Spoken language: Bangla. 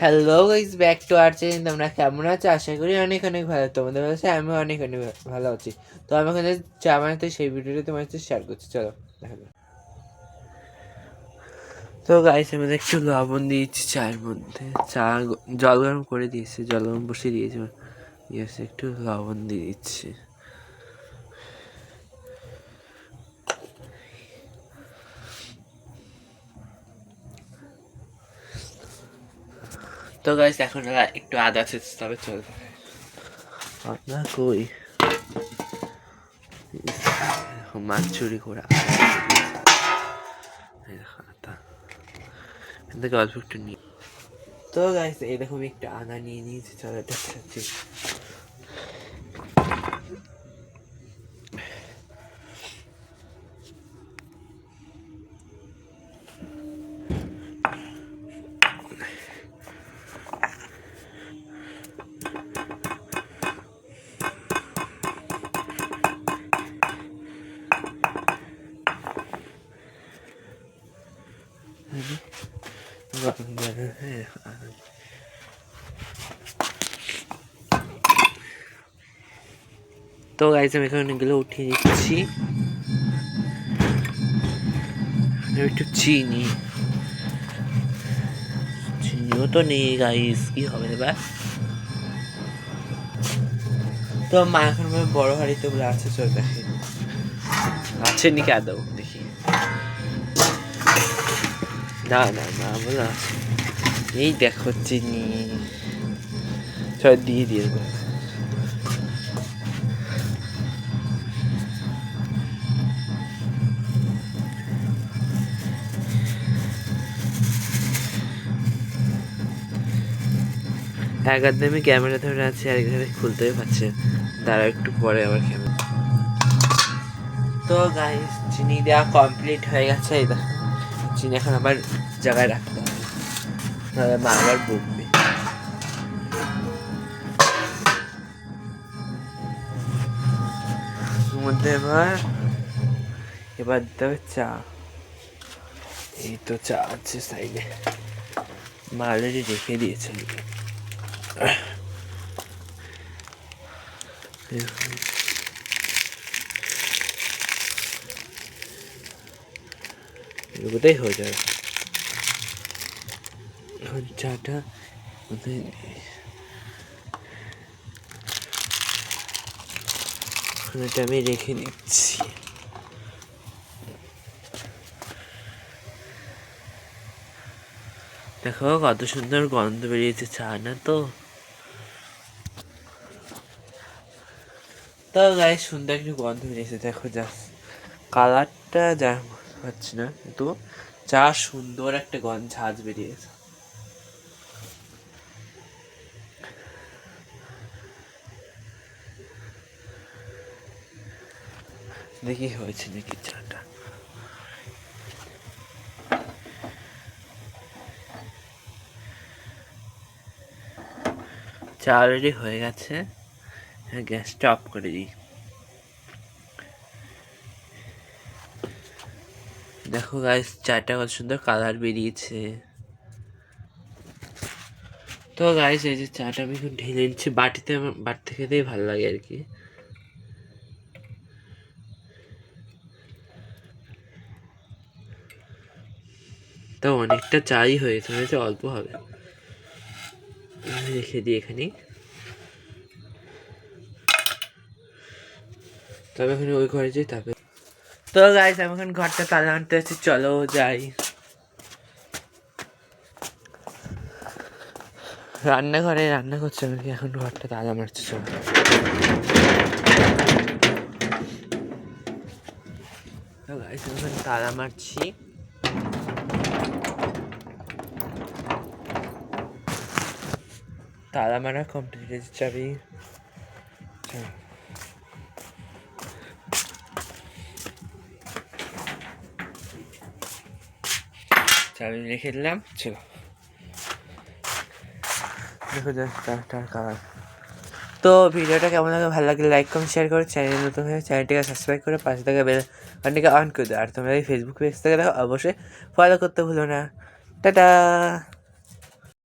Hello guys back to our channel তোমরা কেমন আছো? আশা করি অনেক অনেক ভালো। তোমাদের ভালো আছে আমি অনেক অনেক ভালো আছি। তো আমি ওখানে চা বানাতে, সেই ভিডিওটা তোমার সাথে শেয়ার করছি। চলো, দেখা। তো গাইস আমি একটু লবণ দিয়েছি চায়ের মধ্যে। চা জল গরম করে দিয়েছি, জল গরম বসিয়ে দিয়েছি। দিয়েছি একটু লবণ দিয়ে দিচ্ছি। তো গাইস এখন ওরা একটু আদা ছেঁচে তবে চলবে আদা কই? মাছ চুরি করে আদা। এখান থেকে অল্প একটু নিয়ে তো গাইস এরকম একটু আদা নিয়ে নিয়েছি চলো এটা তো গাইজ আমি এখানে এগুলো উঠিয়ে দিচ্ছি। একটু চিনি। চিনিও তো নেই গাইস কি হবে এবার? তো মা এখন বলে বড় হাড়িতে ওগুলো আছে, চল দেখে। আছে নাকি আদৌ দেখি। না না না, বলে এই দেখো চিনি। চল দিয়ে দিয়ে দেবো এক আমি ক্যামেরা ধরে আছি আর এখানে খুলতেই পারছি। দাঁড়াও একটু পরে আবার ক্যামেরা। তো গাইস চিনি দেওয়া কমপ্লিট হয়ে গেছে, এই দেখো। চিনি এখন আবার জায়গায় রাখতে হবে। নাহলে মা আবার বকবে। মধ্যে এবার এবার দিতে হবে চা। এই তো চা আছে সাইডে। মা অলরেডি রেখে দিয়েছে। এগুলোটাই হয়ে যাবে চাটা আমি রেখে নিচ্ছি দেখো কত সুন্দর গন্ধ বেরিয়েছে, চা না তো? তো গায়ে সুন্দর একটু গন্ধ বেরিয়েছে, দেখো যা কালারটা যা পাচ্ছি না, কিন্তু চা সুন্দর একটা গন্ধ ঝাঁজ বেরিয়েছে। দেখি হয়েছে নাকি চাটা। চা অলরেডি হয়ে গেছে। হ্যাঁ গ্যাসটা অফ করে দিই। দেখো গাইস চাটা কত সুন্দর কালার বেরিয়েছে। তো গাইস এই যে চাটা আমি এখন ঢেলে নিচ্ছি, বাটিতে আমার বাটিতে খেতেই ভালো লাগে আর কি। তো অনেকটা চাই হয়েছে হয়েছে, অল্প হবে। রেখে দিই এখানে। তবে এখন ওই ঘরে যাই তবে তো গাইস আমি এখন ঘরটা তালা আনতে আছি চলো যাই। রান্নাঘরে রান্না করছে আমাকে, এখন ঘরটা তালা মারছে, চলো। তো গাইস আমি এখন তালা মারছি। তালা মারা কমপ্লিট হয়েছে চাবি চাবি রেখে দিলাম দেখো কালার তো ভিডিওটা কেমন লাগে, ভালো লাগলে লাইক কমেন্ট শেয়ার করো। চ্যানেল নতুন হয়ে চ্যানেলটিকে সাবস্ক্রাইব করে পাশে থেকে বেল বাটনটিকে অন করে দাও। আর তোমরা এই ফেসবুক পেজ থেকে দেখো, অবশ্যই ফলো করতে ভুলো না। টাটা